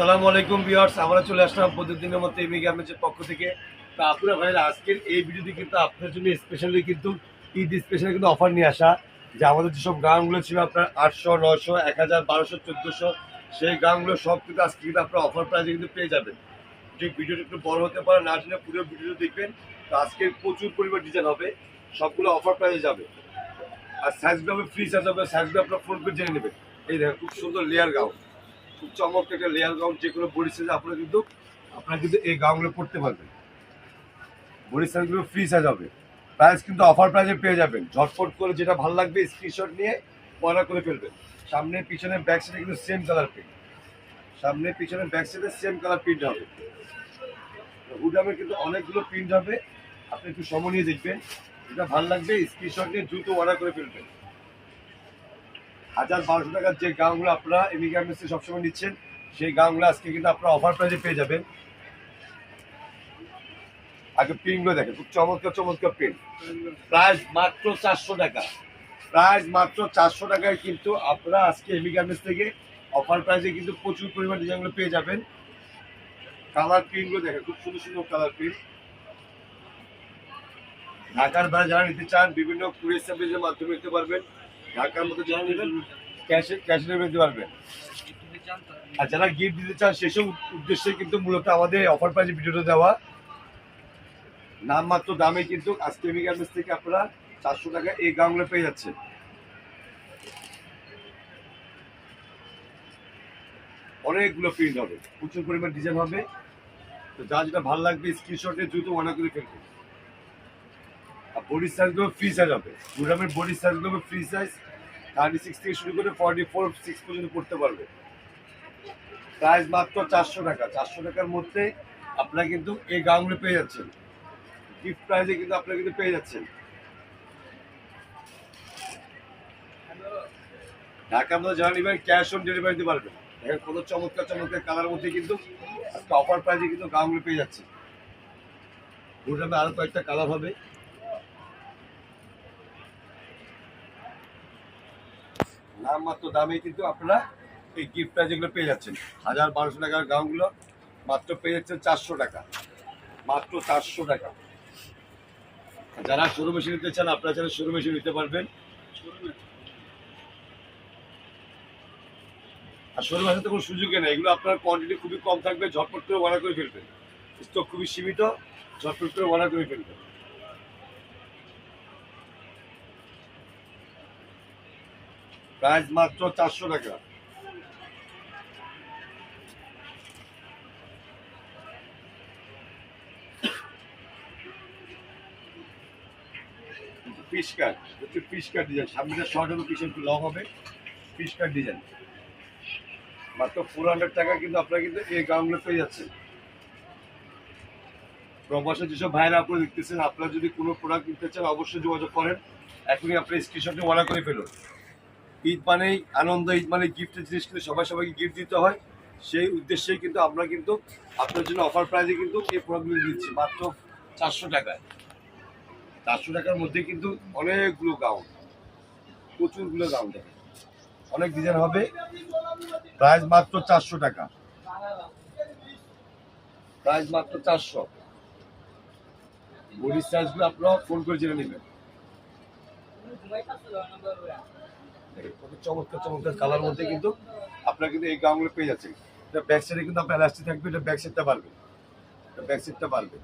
সালামু আলাইকুম ভিউয়ার্স, আমরা চলে আসলাম প্রতিদিনের মতো এমি গার্মেন্টসের পক্ষ থেকে। তো আপনারা ভাইরা, আজকের এই ভিডিওতে কিন্তু আপনার জন্য স্পেশালি কিন্তু ঈদ স্পেশালি কিন্তু অফার নিয়ে আসা, যে আমাদের যেসব গানগুলো ছিল আপনার আটশো নশো এক হাজার, বারোশো, চোদ্দোশো, সেই গানগুলো সব কিন্তু আজকে কিন্তু আপনার অফার প্রাইসে কিন্তু পেয়ে যাবেন। যে ভিডিওটা একটু বড় হতে পারে, না জেনে পুরো ভিডিও দেখবেন। তো আজকে প্রচুর পরিমাণ ডিজাইন হবে, সবগুলো অফার প্রাইসে যাবে। আর সাইজগুলো হবে ফ্রি সাইজ হবে সাইজগুলো আপনার ফোন করে জেনে নেবেন। এই দেখেন, খুব সুন্দর লেয়ার গাউন খুব চমৎকার একটা লেয়ার গাউন, যে কোনো বডি সাইজ আপনারা কিন্তু আপনারা কিন্তু এই গাউনগুলো পড়তে পারবেন। বডি ফ্রি সাইজ হবে। প্রাইস কিন্তু অফার প্রাইসে পেয়ে যাবেন। ঝটফট করে যেটা ভালো লাগবে স্ক্রিনশট নিয়ে অর্ডার করে ফেলবেন। সামনে পিছনে ব্যাক সাইডে কিন্তু সেম কালার প্রিন্ট সামনে পিছনে ব্যাক সাইডে সেম কালার প্রিন্ট হবে। হুডামের কিন্তু অনেকগুলো প্রিন্ট হবে। আপনি একটু সময় নিয়ে দেখবেন। যেটা ভালো লাগবে স্ক্রিনশট নিয়ে দ্রুত অর্ডার করে ফেলবেন। হাজার বারোশো টাকার যে গাউনগুলো আপনারা এমি গার্মেন্টসে সবসময় নিচ্ছেন, সেই গাউনগুলো আজকে কিন্তু আপনারা অফার প্রাইজে পেয়ে যাবেন। আগে প্রিন্টগুলো দেখেন, খুব চমৎকার চমৎকার প্রিন্ট প্রাইস মাত্র চারশো টাকা। প্রাইস মাত্র চারশো টাকায় কিন্তু আপনারা আজকে এমি গার্মেন্টস থেকে অফার প্রাইসে কিন্তু প্রচুর পরিমাণ ডিজাইনগুলো পেয়ে যাবেন। কালার প্রিন্টগুলো দেখেন, খুব সুন্দর সুন্দর কালার প্রিন্ট ঢাকার বাইরে যারা নিতে চান, বিভিন্ন কুরিয়ার সার্ভিসের মাধ্যমে নিতে পারবেন। ঢাকার মধ্যে যারা নিতে পারবেন আর যারা গিফট দিতে চান, সেসব উদ্দেশ্যে কিন্তু মূলত আমাদের অফার প্রাইজে ভিডিওটা দেওয়া। নামমাত্র দামে কিন্তু আজকে গার্মেন্টস থেকে আপনারা চারশো টাকা এই গাউনগুলো পেয়ে যাচ্ছেন। অনেকগুলো প্রিন্ট হবে। প্রচুর পরিমাণ ডিজাইন হবে। তো যা যেটা ভালো লাগবে স্ক্রিনশটে দ্রুত অর্ডার করে বডি সাইজগুলো ফ্রি সাইজ হবে। গুরামের বডি সাইজগুলো ফ্রি সাইজ থার্টি সিক্স থেকে শুরু করে ফর্টি ফোর সিক্স পর্যন্ত পড়তে পারবে। প্রাইস মাত্র চারশো টাকা। চারশো টাকার মধ্যে আপনারা কিন্তু এই গাউনগুলো পেয়ে যাচ্ছেন। গিফট প্রাইজে কিন্তু আপনারা কিন্তু পেয়ে যাচ্ছেন। ঢাকার মধ্যে যারা নেবেন ক্যাশ অন ডেলিভারি দিতে পারবেন। দেখেন কত চমৎকার চমৎকার কালার মধ্যে কিন্তু আজকে অফার প্রাইজে কিন্তু গাউনগুলো পেয়ে যাচ্ছে গুরামে আরও কয়েকটা কালার হবে। নামমাত্র দামে কিন্তু আপনারা এই গিফটটা যেগুলো পেয়ে যাচ্ছেন। হাজার বারোশো টাকার গাউনগুলো মাত্র পেয়ে যাচ্ছেন চারশো টাকা। মাত্র চারশো টাকা। যারা শোরুম মেশিন নিতে চান, আপনারা চাইলে শোরুম মেশিন নিতে পারবেন। আর শোরুম তো কোনো সুযোগই নেই। এগুলো আপনার কোয়ান্টিটি খুবই কম থাকবে, ঝটপট করে অর্ডার করে ফেলবেন। স্টক খুবই সীমিত, ঝটপট করে অর্ডার করে ফেলবেন। প্রাইস মাত্র চারশো টাকা। হবে ডিজাইন মাত্র ফোর টাকা কিন্তু আপনারা কিন্তু এই পেয়ে যেসব আপনারা আপনারা যদি কোনো প্রোডাক্ট নিতে চান, অবশ্যই যোগাযোগ করেন। এখনই আপনার স্ক্রিনশটে অর্ডার করে ফেলুন। ঈদ মানেই আনন্দ, ঈদ মানে গিফটের জিনিস কিন্তু সবাই সবাইকে গিফট দিতে হয়। সেই উদ্দেশ্যেই কিন্তু আমরা কিন্তু আপনার জন্য অফার প্রাইজে কিন্তু এই প্রোডাক্টগুলো দিচ্ছি, মাত্র চারশো টাকায়। চারশো টাকার মধ্যে কিন্তু অনেকগুলো গাউন প্রচুরগুলো গাউন দেখেন। অনেক ডিজাইন হবে প্রাইস মাত্র চারশো টাকা। প্রাইস মাত্র চারশো। বডি সাইজগুলো আপনারা ফোন করে জেনে নেবেন। চমৎকার চমৎকার কালার মধ্যে কিন্তু আপনারা কিন্তু এই গাউনগুলো পেয়ে যাচ্ছেন। এটা ব্যাক সাইডে কিন্তু আপনার এলাস্টিক থাকবে, এটা ব্যাক সাইডটা পারবে ব্যাক সাইডটা পারবে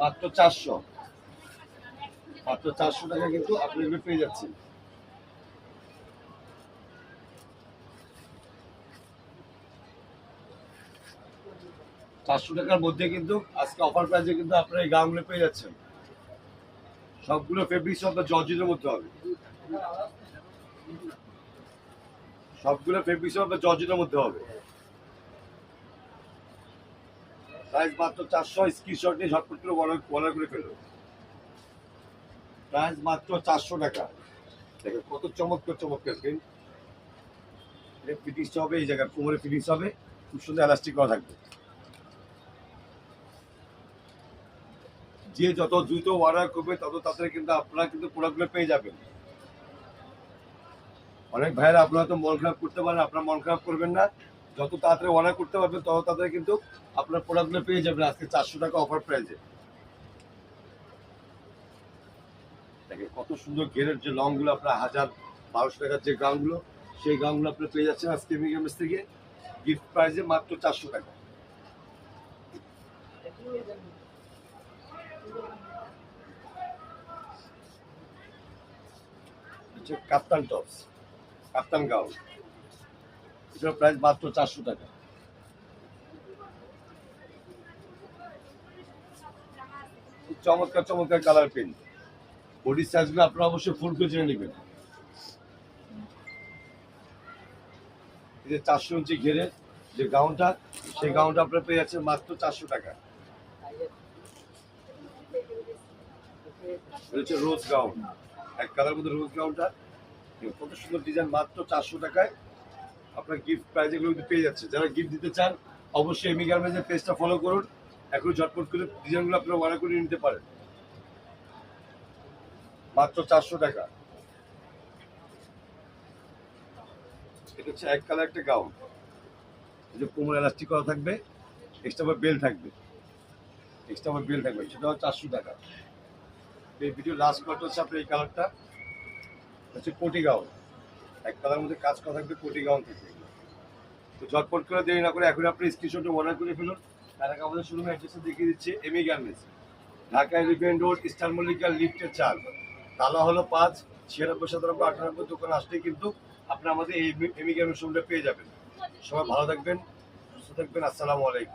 মাত্র চারশো। মাত্র চারশো টাকা কিন্তু আপনি এগুলো পেয়ে যাচ্ছেন। চারশো টাকার মধ্যে কিন্তু আজকে অফার প্রাইসে কিন্তু আপনারা এই গাউনগুলো পেয়ে যাচ্ছেন। সবগুলো ফেব্রিক সব জর্জের মধ্যে হবে। সবগুলো ফেব্রিক সব জর্জের মধ্যে হবে। প্রাইস মাত্র চারশো স্ক্রিনশট নিয়ে ঝটপট করে অর্ডার অর্ডার করে ফেলবে প্রাইস মাত্র চারশো টাকা। দেখো কত চমৎকার চমৎকার স্ক্রিন ফিটিংসটা হবে, এই জায়গায় কোমরে ফিটিংস হবে, খুব সুন্দর এলাস্টিক করা থাকবে। যে যত দ্রুত অর্ডার করবে, তত তাড়াতাড়ি কিন্তু আপনারা কিন্তু প্রোডাক্টগুলো পেয়ে যাবেন। অনেক ভাইয়েরা আপনারা তো মন খারাপ করতে পারেন, আপনারা মন খারাপ করবেন না। যত তাড়াতাড়ি অর্ডার করতে পারবেন, তত তাড়াতাড়ি কিন্তু আপনার প্রোডাক্টগুলো পেয়ে যাবেন আজকে চারশো টাকা অফার প্রাইসে দেখেন কত সুন্দর ঘেরের যে লংগুলো আপনার হাজার বারোশো টাকার যে গাউনগুলো সেই গাউনগুলো আপনি পেয়ে যাচ্ছেন আজকে মিগামেস থেকে। গিফট প্রাইসে মাত্র চারশো টাকা। কাপ্তান টপস কাপ্তান গাউন এটার প্রাইস মাত্র চারশো টাকা। চমৎকার চমৎকার কালার পেন বডি সাইজগুলো আপনারা অবশ্যই ফুল করে জেনে নেবেন। এই যে চারশো ইঞ্চি ঘেরে যে গাউনটা সেই গাউনটা আপনারা পেয়ে যাচ্ছেন মাত্র চারশো টাকা। হচ্ছে রোজ গাউন এক কালার মধ্যে রোজ গাউনটা কত সুন্দর ডিজাইন মাত্র চারশো টাকায় আপনার গিফট প্রাইজ এগুলো কিন্তু পেয়ে যাচ্ছে। যারা গিফট দিতে চান, অবশ্যই এমি গার্মেন্টসের পেজটা ফলো করুন। এখন ঝটপট করে ডিজাইনগুলো আপনারা অর্ডার করে নিতে পারেন। মাত্র চারশো টাকা। এটা হচ্ছে এক কালার একটা গাউন এই যে কোমর এলাস্টিক করা থাকবে এক্সট্রা আবার বেল থাকবে। এক্সট্রা আবার বেল থাকবে সেটা চারশো টাকা। এই ভিডিও লাস্ট পার্ট হচ্ছে আপনার এই কালারটা হচ্ছে কোটি গাউন এক কালার মধ্যে কাজ করা থাকবে কোটি গাউন থেকে। তো ঝটপট করে দেরি না করে এখন আপনি স্ক্রিনশটে অর্ডার করে ফেলুন। তার আগে আমাদের শোরুমে অ্যাড্রেসে দেখিয়ে দিচ্ছে এমি garments Dhaka Elephant Road Eastern মল্লিকার লিফটের চার তালা হলো পাঁচ, ছিয়ানব্বই, সাতানব্বই, আটানব্বই দোকান আসলেই কিন্তু আপনি আমাদের এই এমি গার্মেন্টস শোরুমটা পেয়ে যাবেন। সবাই ভালো থাকবেন, সুস্থ থাকবেন, আসসালামু আলাইকুম।